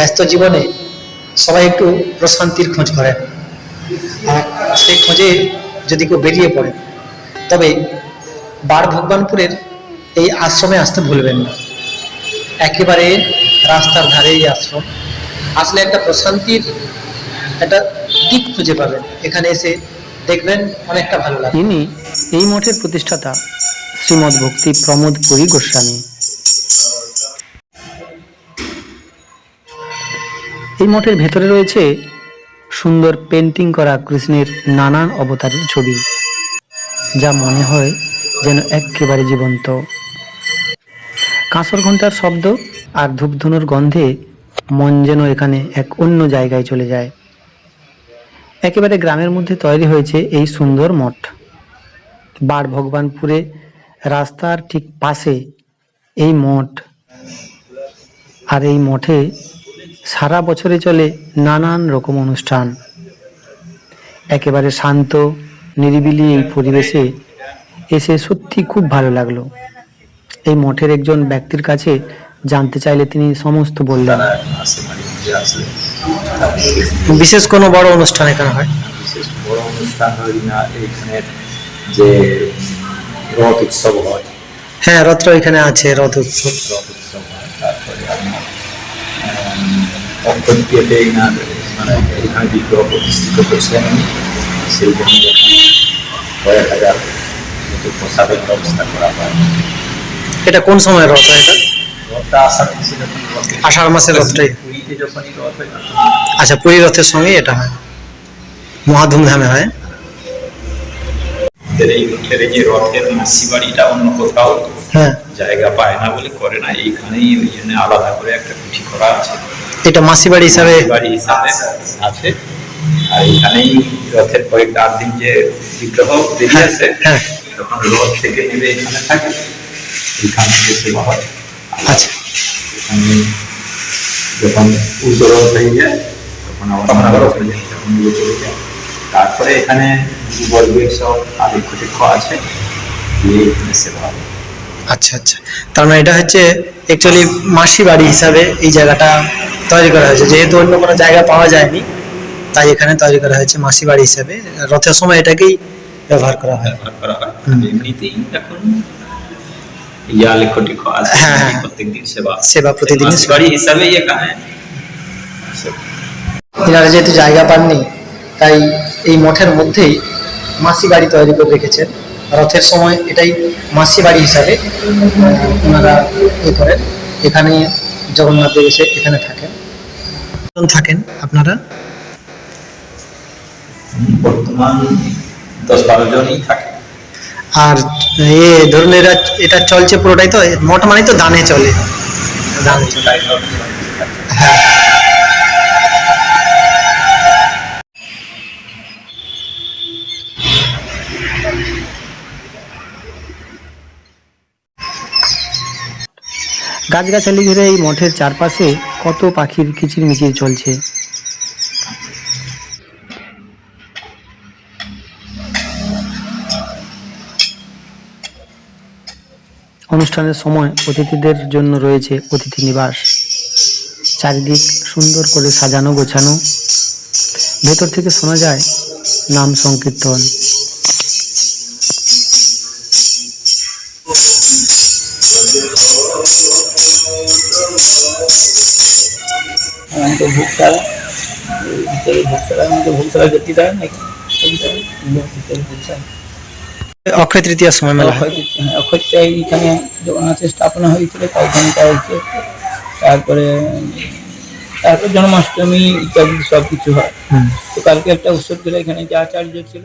ব্যস্ত জীবনে সবাই একটু প্রশান্তির খোঁজ করেন। আর সেই খোঁজে যদি কেউ বেরিয়ে পড়ে, তবে বার ভগবানপুরের এই আশ্রমে আসতে ভুলবেন না। একেবারে রাস্তার ধারে এই আশ্রম। আসলে একটা প্রশান্তির একটা দিক খুঁজে পাবেন। এখানে এসে দেখবেন অনেকটা ভালো লাগে ইনি এই মঠের প্রতিষ্ঠাতা শ্রীমৎ ভক্তি প্রমোদ পুরী গোস্বামী। মঠের ভেতরে রয়েছে সুন্দর পেন্টিং করা কৃষ্ণের নানান অবতারের ছবি, যা মনে হয় যেন একেবারে জীবন্ত। কাঁসর ঘণ্টার শব্দ আর ধূপধুনোর গন্ধে মন যেন এখানে এক অন্য জায়গায় চলে যায়। একেবারে গ্রামের মধ্যে তৈরি হয়েছে এই সুন্দর মঠ। বার ভগবানপুরে রাস্তার ঠিক পাশে এই মঠ, আর এই মঠে সারা বছরে চলে নানান রকম অনুষ্ঠান। একেবারে শান্ত নিরিবিলি এই পরিবেশে এসে সত্যি খুব ভালো লাগল। এই মঠের একজন ব্যক্তির কাছে জানতে চাইলে তিনি সমস্ত বললেন। বিশেষ কোনো বড় অনুষ্ঠান এখানে হয়? বিশেষ বড় অনুষ্ঠান হয় না যে রথ উৎসব হয়। হ্যাঁ রথ এখানে আছে রথ উৎসব রথ উৎসব হয় তারপরে আপনার মানে এখানে বিগ্রহ প্রতিষ্ঠিত করছেন সেই জন্য কয়েক হাজার প্রসাদের ব্যবস্থা করা হয়। এটা কোন সময় রথ হয় এটা? আষাঢ় মাসের রথটাই। আচ্ছা পুরী রথের সঙ্গে এটা হয়। মহা ধুমধামে হয়। আমাদের এই রথের যে রথের মাসি বাড়িটা অন্য কোথাও হ্যাঁ। জায়গা পায় না বলে করে না এইখানেই ওই জন্য আলাদা করে একটা কুঠি করা আছে। এটা মাসি বাড়ি হিসাবে আছে। আর এখানেই রথের কয়েকটা আট দিন যে বিগ্রহ বেরিয়ে আসে হ্যাঁ। তখন রথ থেকে এখানে থাকে। এখান থেকে সেবা হয়। আচ্ছা। এখানে যখন উল্টো রথ হয়ে যায় তখন আবার আবার যায়, তখন নিয়ে চলে যায়। তারপরে এখানে বর্গের সব আদি কুটিক্ষ আছে দিয়ে এখানে সেবা হয়। আচ্ছা আচ্ছা। তার মানে এটা হচ্ছে অ্যাকচুয়ালি মাসি বাড়ি হিসাবে এই জায়গাটা তৈরি করা হয়েছে। যেহেতু অন্য কোনো জায়গা পাওয়া যায়নি তাই এখানে তৈরি করা হয়েছে মাসি বাড়ি হিসাবে। রথের সময় এটাকেই ব্যবহার করা হয়। ব্যবহার করা হয়। এমনিতেই এখন ইয়া হ্যাঁ, হ্যাঁ। প্রত্যেকদিন সেবা। সেবা প্রতিদিনই বাড়ি হিসাবেই এখানে এনারা যেহেতু জায়গা পাননি তাই এই মঠের মধ্যেই মাসি বাড়ি তৈরি করে রেখেছেন। রথের সময় এটাই মাসি বাড়ি হিসাবে ওনারা এ করেন। এখানে জগন্নাথ দেব এসে এখানে থাকেন। থাকেন আপনারা? বর্তমান দশ বারো জনই থাকে। আর এ ধরুন এরা এটা চলছে পুরোটাই তো? মঠ মানে তো দানে চলে। দানে চলে। হ্যাঁ। গাছগাছালি ঘিরে এই মঠের চারপাশে কত পাখির কিচিরমিচির চলছে? অনুষ্ঠানের সময় অতিথিদের জন্য রয়েছে অতিথি নিবাস। চারিদিক সুন্দর করে সাজানো, গোছানো। ভেতর থেকে শোনা যায় নাম সংকীর্তন। আমাদের ভোগশালা ভিতরে ভোগশালা আমাদের ভোগশালা যেটিটা নাকি? ভিতরে অক্ষয় তৃতীয়ার সময় মেলা। হয় অক্ষয় তৃতীয়া- অক্ষয় তৃতীয়া জগন্নাথের স্থাপনা হয়েছিল তাই এখানটা হচ্ছে তারপরে তারপর জন্মাষ্টমী ইত্যাদি সব কিছু হয় তো কালকে একটা উৎসব ছিল এখানে যে আচার্য ছিল